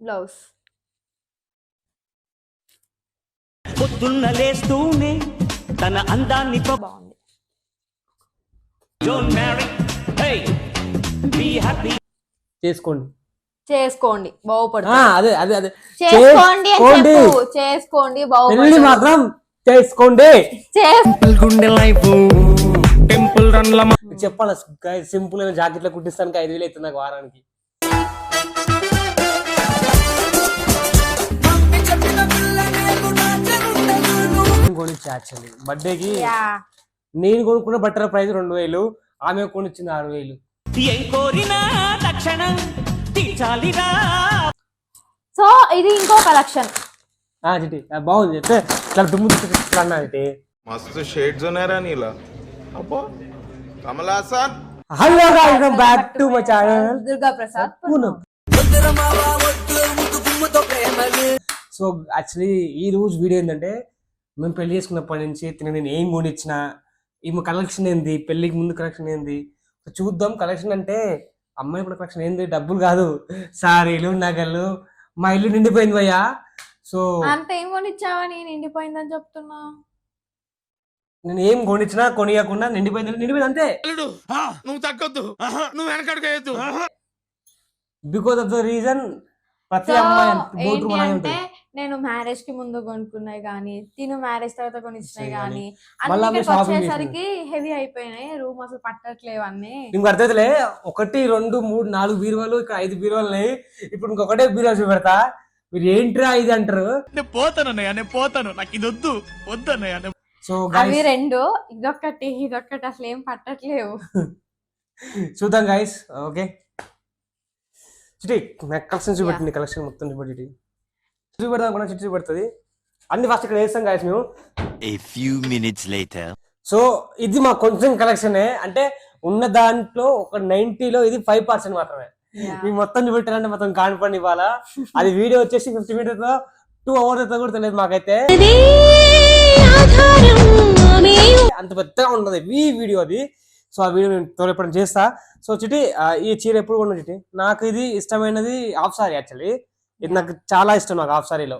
Blouse పొద్దున్న లేస్తూనే తన అందాన్ని బాగుంది. Don't worry hey be happy చేసుకోండి. చేసుకోండి బాగుపడుతుంది అదే అదే అదే. చేసుకోండి అని చేసుకోండి. చెప్పు. చేసుకోండి పెళ్ళి బాగుపడుతుంది మాత్రం చేసుకోండి. చేస్- గుండె లైఫ్ టెంపుల్ రన్ల చెప్పాలి సింపుల్ అయిన జాకెట్లో కుట్టిస్తానికి ఐదు వేలు అవుతుంది నాకు వారానికి. కొనిచ్చా యాక్చువల్లీ బర్త్డేకి నేను కొనుక్కున్న బట్టల ప్రైస్ రెండు వేలు ఆమె కొనిచ్చింది ఆరు వేలు. సో ఇది ఇంకో కలెక్షన్ బాగుంది. చెప్తే చాలా దుమ్ము అన్నది మస్తు షేడ్స్ ఉన్నారా నీలా. అబ్బో Kamal Haasan hello back to my channel Durga Prasad so actually ఈ రోజు వీడియో ఏంటంటే మేము పెళ్ళి చేసుకున్నప్పటి నుంచి తిన నేను ఏం కొనిచ్చిన ఈమె కలెక్షన్ ఏంది? పెళ్ళికి ముందు కలెక్షన్ ఏంది? చూద్దాం. కలెక్షన్ అంటే అమ్మాయి కూడా కలెక్షన్ ఏంది? డబ్బులు కాదు. సారీలు నగలు మా ఇల్లు నిండిపోయింది భయ్యా. సో అంత ఏం కొనిచ్చావని నిండిపోయిందని చెప్తున్నా. నేను ఏం కొనిచ్చినా కొనియకుండా నిండిపోయింది. నిండిపోయింది అంతే. నువ్వు తగ్గొద్దు. నువ్వు వెనకడుకోవద్దు బికాస్ ఆఫ్ ద రీజన్ ప్రతి అమ్మాయి అంటే నేను మ్యారేజ్కి ముందు కొనుక్కున్నాయి గానీ తిను మ్యారేజ్ తర్వాత కొనిచ్చినాయి మళ్ళా అన్ని వచ్చేసరికి హెవీ అయిపోయినాయి. రూమ్ అసలు పట్టట్లేవు అన్ని. నీకు అర్థమైతలే ఒకటి రెండు మూడు నాలుగు బీరువాలు ఇక్కడ ఐదు బీరువాలు ఉన్నాయి ఇప్పుడు ఇంకొకటే బీరువా చూపెడతా. మీరు ఏంట్రా ఇది అంటారు? నేను పోతాను అన్నయ్య నేను పోతాను. నాకు ఇది వద్దు. వద్దు అన్నయ్య సో అవి రెండు ఇదొక్కటి ఇదొక్కటి అసలు ఏం పట్టట్లేవు. చూద్దాం గైస్ ఓకే. చిటి నాకు కలెక్షన్ చూపెట్టింది కలెక్షన్ మొత్తం చూపెట్టి చూపెడదాం కూడా చిట్టి చూపెడుతుంది. అన్ని ఫస్ట్ ఇక్కడ వేస్తాం గైస్ మేము. A few minutes later. So ఇది మా కొంచెం కలెక్షనే అంటే ఉన్న దాంట్లో ఒక నైన్టీలో ఇది ఫైవ్ పర్సెంట్ మాత్రమే. మీ మొత్తం చూపెట్టాలంటే మొత్తం కానిపండి ఇవాళ అది వీడియో వచ్చేసి ఫిఫ్టీ మినిట్స్లో టూ అవర్స్ అయితే కూడా తెలియదు మాకైతే. అంత పెద్దగా ఉండదు ఈ వీడియో అది. సో ఆ వీడియో నేను త్వరలో ఎప్పుడు చేస్తా. సో చిటి ఆ, ఈ చీర ఎప్పుడు కొన్నా చిటి నాకు ఇది ఇష్టమైనది హాఫ్ సారీ యాక్చువల్లీ ఇది నాకు చాలా ఇష్టం నాకు హాఫ్ సారీలో.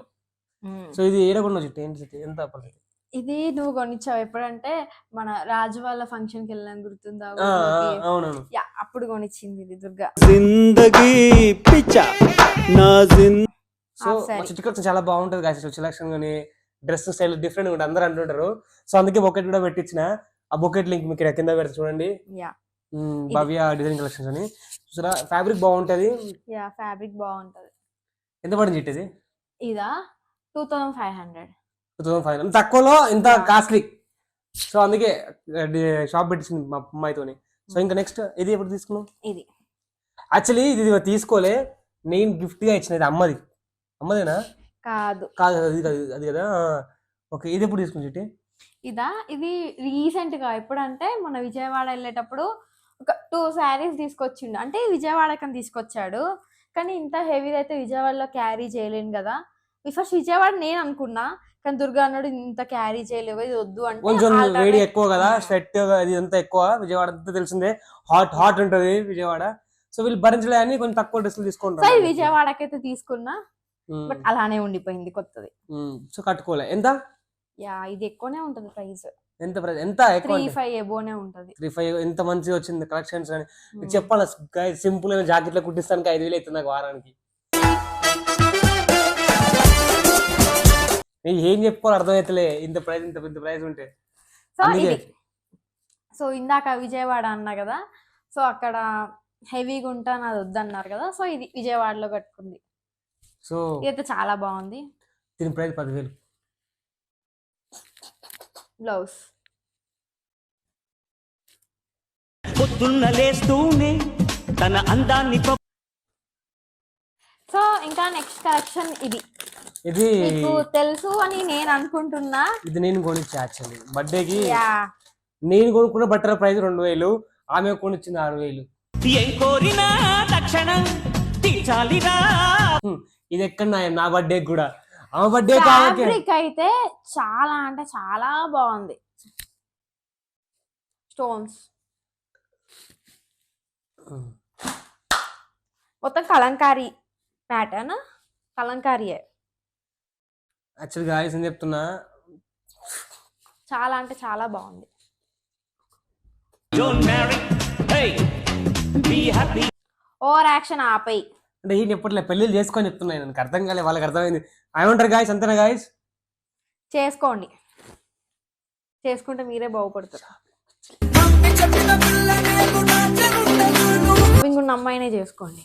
సో ఇది ఏడ కొన్నా చిట్టి ఏంటి చిట్టి ఎంత పడుతుంది ఇది నువ్వు కొనిచ్చావు ఎప్పుడంటే మన రాజు వాళ్ళ ఫంక్షన్కి వెళ్ళాం గుర్తుందా? అవునవును. యా అప్పుడు కొనిచ్చింది ఇది దుర్గా. జిందగీ పిచ్చ నా జింద సో Half మా saree. చిట్టి కొంచెం చాలా బాగుంటుంది గాయస్ సెలక్షన్ కానీ డ్రెస్ స్టైల్ డిఫరెంట్ ఉంటుంది. అందరూ అంటుంటారు. సో అందుకే బొకెట్ కూడా పెట్టించిన ఆ బొకెట్ లింక్ మీకు ఇక్కడ కింద పెడతా చూడండి. భవ్య డిజైన్ కలెక్షన్స్ అని. చూసారా? ఫ్యాబ్రిక్ బాగుంటది. యా ఫ్యాబ్రిక్ బాగుంటది. ఎంత పడింది చిట్టి ఇది? ఇదా? Two thousand five hundred. Two thousand five తక్కువలో ఇంత. కాస్ట్లీ. సో అందుకే షాప్ పెట్టించింది మా అమ్మాయితోని. సో ఇంకా నెక్స్ట్ ఇది ఎప్పుడు తీసుకున్నాం ఇది. యాక్చువల్లీ ఇది తీసుకోలే. నేను gift గా ఇచ్చిన ఇది అమ్మది. అమ్మదేనా? కాదు. కాదు అది కాదు అది కదా? ఓకే ఇది ఎప్పుడు తీసుకుని చిట్టి ఇదా? ఇది రీసెంట్గా ఎప్పుడంటే మన విజయవాడ వెళ్ళేటప్పుడు ఒక టూ శారీస్ తీసుకొచ్చిండు. అంటే విజయవాడకని తీసుకొచ్చాడు. కానీ ఇంత హెవీ అయితే విజయవాడలో క్యారీ చేయలేను కదా. ఫస్ట్ విజయవాడ నేను అనుకున్నా కానీ దుర్గా అన్నాడు ఇంత క్యారీ చేయలేవు ఇది వద్దు అంటే కొంచెం వేడి ఎక్కువ కదా. స్వెట్ అది అంతా ఎక్కువ. విజయవాడ అంతా తెలిసిందే. హాట్ హాట్ ఉంటది విజయవాడ. సో వీళ్ళు భరించలే అని కొంచెం తక్కువ డ్రెస్సులు సో తీసుకుంటారు విజయవాడకైతే తీసుకున్నా బట్ అలానే ఉండిపోయింది కొత్తది. సో కట్టుకోలే. ఎంత? యా ఇది ఎక్కువనే ఉంటది ప్రైస్. ఎంత ఎంత త్రీ? ఫైవ్ ఎబోనే ఉంటది. త్రీ ఫైవ్ ఎంత మంచిగా వచ్చింది కలెక్షన్స్ అని. చెప్పాలి సింపుల్ అయిన జాకెట్లో కుట్టిస్తానికి ఐదు వేలు అవుతుంది నాకు వారానికి. ఏం చెప్పుకోవాలి అర్థమవుతలే ఇంత ప్రైస్ ఇంత పెద్ద ప్రైస్ ఉంటే. సో అందుకే. ఇది సో ఇందాక విజయవాడ అన్నా కదా సో అక్కడ హెవీగా ఉంటాను అది వద్దన్నారు కదా సో ఇది విజయవాడలో కట్టుకుంది. సో ఇదైతే చాలా బాగుంది. దీని ప్రైస్ పదివేలు. బ్లౌజ్. పొద్దున్న లేస్తూనే తన అందాన్ని సో ఇంకా నెక్స్ట్ కలెక్షన్ ఇది. ఇది మీకు తెలుసు అని నేను అనుకుంటున్నా. ఇది నేను కొనిచ్చా యాక్చువల్లీ బర్త్డేకి యా. నేను కొనుక్కున్న బట్టల ప్రైస్ రెండు వేలు ఆమె కొనిచ్చింది ఆరు వేలు. ఏం కోరినా తక్షణం తీర్చాలిరా. ఇది ఎక్కడ నా- నా బర్త్డే కూడా. ఆమె బర్త్డే ఫ్యాబ్రిక్ అయితే చాలా అంటే చాలా బాగుంది. స్టోన్స్ మొత్తం కలంకారీ ప్యాటర్న్ కలంకారీయే. యాక్చువల్గా గాయస్ అని చెప్తున్నా. చాలా అంటే చాలా బాగుంది. ఓవర్ యాక్షన్ ఆపై అంటే ఈయన ఎప్పట్లో పెళ్ళిళ్ళు చేసుకొని చెప్తున్నాయి నాకు అర్థం కాలే వాళ్ళకి అర్థమైంది. ఏమంటారు గాయస్ అంతేనా గాయస్ చేసుకోండి. చేసుకుంటే మీరే బాగుపడతారు. ఇంకొన్న అమ్మాయినే చేసుకోండి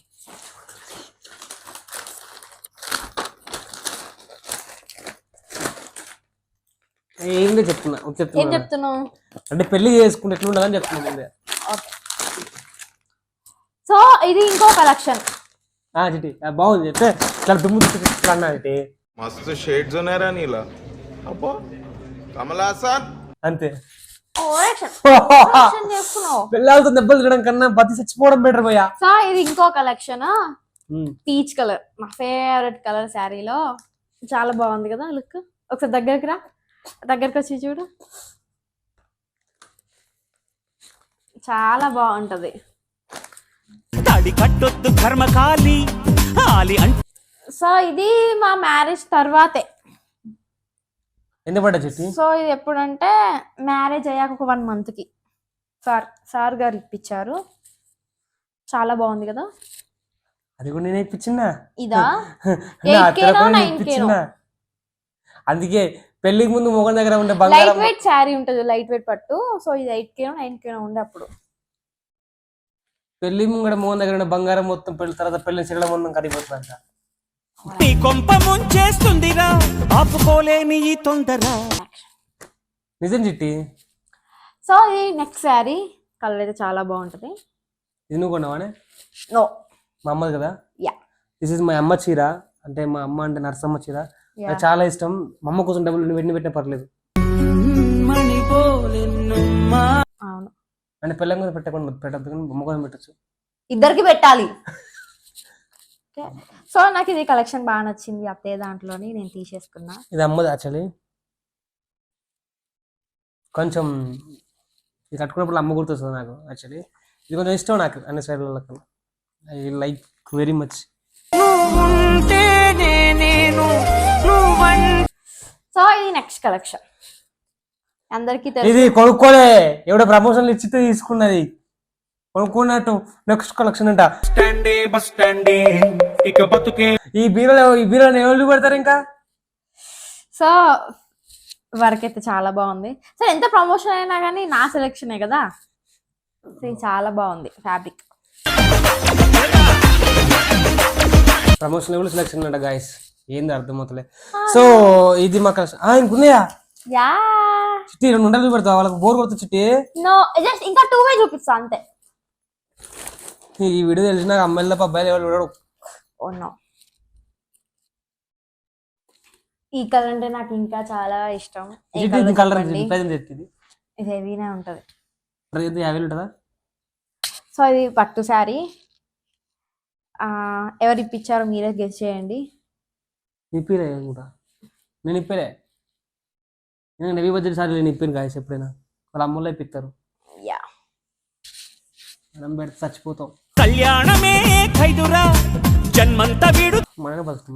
ఏం లేదు చెప్తున్నా ఏం చెప్తున్నా చెప్తున్నావు అంటే పెళ్లి చేసుకుంటే ఎట్లా ఉండాలని చెప్తున్నా ముందే ఓకే సో ఇది ఇంకో కలెక్షన్ ఆ, చిట్టి ఆ, బాగుంది చెప్తే ఇట్లా దుమ్ము దుమ్ము ఇట్లా అన్నా చిట్టి मस्त शेड्स ఉన్నాయరా నీలా అబ్బో కమల్ హాసన్ అంతే ఓవర్ యాక్షన్ చేసుకున్నావు పిల్లలతో దెబ్బలు తినడం కన్నా బతి చచ్చిపోవడం బెటర్ పోయా సో ఇది ఇంకో కలెక్షన్ పీచ్ కలర్ నా ఫేవరెట్ కలర్ శారీలో చాలా బాగుంది కదా లుక్ ఒకసారి దగ్గరికి రా. దగ్గరికి వచ్చి చూడు. చాలా బాగుంటది. తాడి కట్టొద్దు కర్మకాలి ఆలి అంటే సో ఇది మా మ్యారేజ్ తర్వాతే. ఎందుకు పడ్డా చిట్టి సో ఇది ఎప్పుడంటే మ్యారేజ్ అయ్యాక ఒక వన్ మంత్కి సార్ సార్ గారు ఇప్పించారు. చాలా బాగుంది కదా? అది కూడా నేను ఇప్పించినా? ఇదా? నా 8K నో, అత్తలకు నేను 9K నో? ఇప్పించినా. అందుకే పెళ్ళికి ముందు మొగన్ దగ్గర ఉండే లైట్ వెయిట్ శారీ ఉంటుంది లైట్ వెయిట్ పట్టు. సో ఇది ఎయిట్ కేనో నైన్ కేనో ఉండే అప్పుడు. పెళ్ళి ముంగడ మొగన్ దగ్గర ఉండే బంగారం మొత్తం పెళ్ళి తర్వాత పెళ్ళి చెరడం మొత్తం కరిగిపోతుందంట నీ కొంప ముంచేస్తుందిరా. ఆపుకోలేని ఈ తొందర. నిజం చిట్టి. సో ఇది నెక్స్ట్ శారీ కలర్ అయితే చాలా బాగుంటుంది. ఇది నువ్వు కొన్నావానే? నో. మా అమ్మది కదా? యా. దిస్ ఇస్ మా అమ్మ చీర. అంటే మా అమ్మ అంటే నరసమ్మ చీర. నాకు చాలా ఇష్టం. మా అమ్మ కోసం డబ్బులు నువ్వు ఎన్ని పెట్టినా పర్లేదు. అవును. అంటే పిల్లల మీద పెట్టకుండా పెట్టద్దు కానీ అమ్మ కోసం పెట్టచ్చు. ఇద్దరికి పెట్టాలి. సో నాకు ఇది కలెక్షన్ బాగా నచ్చింది అత్తయ్య దాంట్లోని నేను తీసేసుకున్నా. ఇది అమ్మది యాక్చువల్లీ. కొంచెం ఇది కట్టుకున్నప్పుడు అమ్మ గుర్తొస్తుంది నాకు యాక్చువల్లీ. ఇది కొంచెం ఇష్టం నాకు అన్ని సైడ్ల కన్నా I like very much. So ఇది నెక్స్ట్ కలెక్షన్. అందరికీ ఇది కొనుక్కోలే. ఎవడో ప్రమోషన్లు ఇచ్చి తీసుకున్నది. కొనుక్కున్నట్టు నెక్స్ట్ కలెక్షన్ అంట. ఈ బీరలో ఈ బీరలో ఎవరు పెడతారు ఇంకా? సో వర్క్ అయితే చాలా బాగుంది. సో ఎంత ప్రమోషన్ అయినా కానీ నా సెలెక్షనే కదా? చాలా బాగుంది ఫ్యాబ్రిక్ ప్రమోషన్ లెవెల్ సెలెక్షన్ అంట గాయస్ ఏంది అర్థమవుతలే సో ఇది మా కలెక్షన్ ఇంకున్నాయా యా. చిట్టి రెండు ఉండలు పెడతా వాళ్ళకి బోర్ కొడుతుంది చిట్టి. నో జస్ట్ ఇంకా టూ వే చూపిస్తా అంతే. ఈ వీడియో తెలిసిన అమ్మాయిల తప్ప అబ్బాయిలు ఎవరు నో. ఈ కలర్ అంటే నాకు ఇంకా చాలా ఇష్టం. ఏ ఇది కలర్ చెప్పండి? చెప్తుంది ఇది హెవీనే ఉంటది. ప్రైజ్ యాభై ఉంటుందా? సో ఇది పట్టు శారీ. ఎవరు ఇప్పించారో మీరే గెస్ చేయండి. ఇప్పిరే కూడా నేను ఇప్పిరే నేను నెవీ బడ్జెట్ సార్ నేను ఇప్పాను గాయస్ ఎప్పుడైనా. వాళ్ళ అమ్మలో ఇప్పిస్తారు యా. మనం పెడితే చచ్చిపోతాం. కళ్యాణమే ఖైదురా జన్మంతా వీడు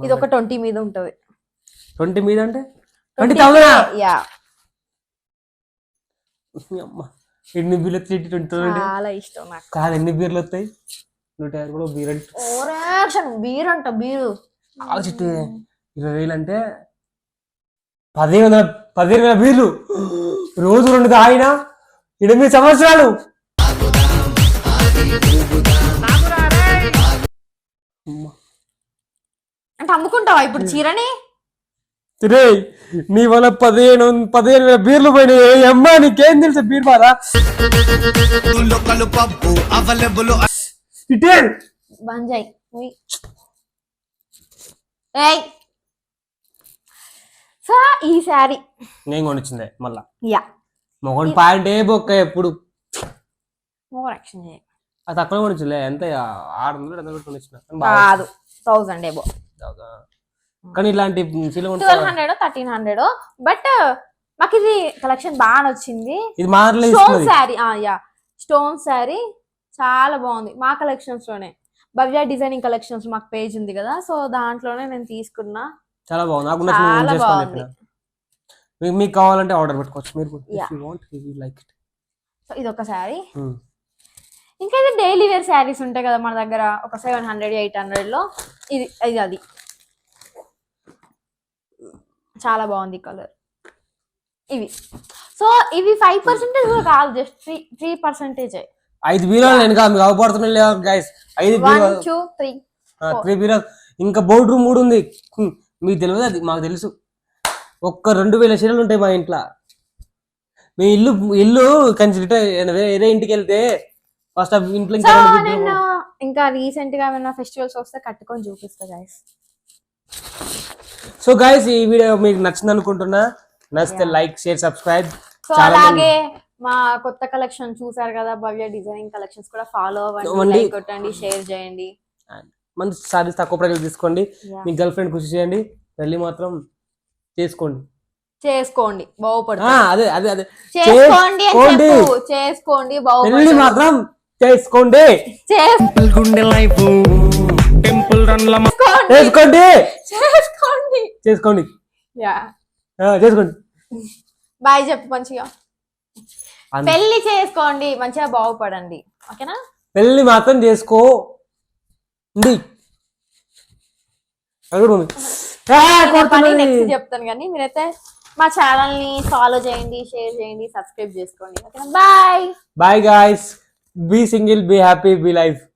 ఇది ఒక ట్వంటీ మీద ఉంటది. ట్వంటీ మీద అంటే? Twenty thousand yeah. అమ్మ ఎన్ని బీర్లు వస్తాయి ట్వంటీ థౌసండ్ చాలా ఇష్టం నాకు. కాదు ఎన్ని బీర్లు వస్తాయి? నూట యాభై కూడా బీర్ అంటే. ఓరాక్షన్ బీర్ అంట బీరు. ఆలోచిస్తే ఇరవై వేలు అంటే పదిహేను వందల పదిహేను వేల బీర్లు. రోజు రెండు తాగిన ఎనిమిది సంవత్సరాలు. అంటే అమ్ముకుంటావా ఇప్పుడు చీరని? రే నీ వల్ల పదిహేను పదిహేను వేల బీర్లు పోయినాయి. అమ్మా నీకేం తెలుసు బీర్ ఇటే! బంజాయ్. ఏయ్! సో ఈ శారీ. నేను కొనిచ్చిందే మళ్ళా. యా. మొగన్ పాయింట్ ఏ బొక్క ఎప్పుడు. ఓవర్ యాక్షన్ చేయ. అది తక్కువ కొనిచ్చిందే ఎంత? ఆరు వందలు ఎంత కొనిచ్చిన. కాదు థౌజండ్ ఏబో? కానీ ఇలాంటి twelve hundred thirteen hundred. But మాకు ఇది కలెక్షన్ బాగా నచ్చింది. ఇది stone sari. Yeah. Stone sari చాలా బాగుంది. మా కలెక్షన్స్లోనే భవ్య డిజైనింగ్ కలెక్షన్స్ మాకు పేజ్ ఉంది కదా సో దాంట్లోనే నేను తీసుకున్నా. చాలా బాగుంది. నాకు చాలా బాగుంది. మీకు కావాలంటే ఆర్డర్ పెట్టుకోవచ్చు. మీరు లైక్ ఇట్ సో ఇది ఒక శారీ. ఇంకా ఇది డైలీ వేర్ శారీస్ ఉంటాయి కదా మన దగ్గర ఒక సెవెన్ హండ్రెడ్ ఎయిట్ హండ్రెడ్లో. ఇది ఇది అది. చాలా బాగుంది కలర్. ఇవి. సో ఇవి ఫైవ్ పర్సెంటేజ్ కూడా కాదు జస్ట్ త్రీ త్రీ పర్సెంటేజ్ ఐదు బీరాలు వెనక మీకు అవపడుతున్నాయి గైస్ ఐదు టూ త్రీ త్రీ బీరాలు. ఇంకా బోర్డు రూమ్ మూడు ఉంది. మీకు తెలియదు అది మాకు తెలుసు. ఒక్క రెండు వేల చీరలు ఉంటాయి మా ఇంట్లో. మీ ఇల్లు ఇల్లు కంచి వేరే ఇంటికి వెళ్తే ఫస్ట్ ఇంట్లో సో ఇంకా రెండు నేను. ఇంకా రీసెంట్గా ఏమైనా ఫెస్టివల్స్ వస్తే కట్టుకొని చూపిస్తా గైస్ సో గైస్ ఈ వీడియో మీకు నచ్చింది అనుకుంటున్నా. నచ్చితే లైక్ షేర్ సబ్స్క్రైబ్ సో అలాగే మా కొత్త కలెక్షన్ చూసారు కదా భవ్య డిజైనింగ్ కలెక్షన్స్ కూడా ఫాలో అవ్వండి. లైక్ కొట్టండి షేర్ చేయండి. మంచి సారీస్ తక్కువ ప్రైస్ తీసుకోండి. Yeah. మీ గర్ల్ ఫ్రెండ్ ఖుషి చేయండి. పెళ్ళి మాత్రం చేసుకోండి. చేసుకోండి ఆ, బాగుపడుతుంది అదే అదే అదే. చేసుకోండి అని చేసుకోండి. చెప్పు చేసుకోండి మాత్రం చేసుకోండి. చేసుకోండి గుండె లైఫ్ టెంపుల్ రన్ల చేసుకోండి. చేసుకోండి. చేసుకోండి. యా. చేసుకోండి. బాయ్ చెప్పు మంచిగా. పెళ్ళి చేసుకోండి మంచిగా బాగుపడండి. ఓకేనా? పెళ్ళి మాత్రం చేసుకో. నెక్స్ట్ చెప్తాను కానీ మీరైతే మా ఛానల్ని ఫాలో చేయండి షేర్ చేయండి సబ్స్క్రైబ్ చేసుకోండి. ఓకేనా? Bye bye guys be single, be happy, be life.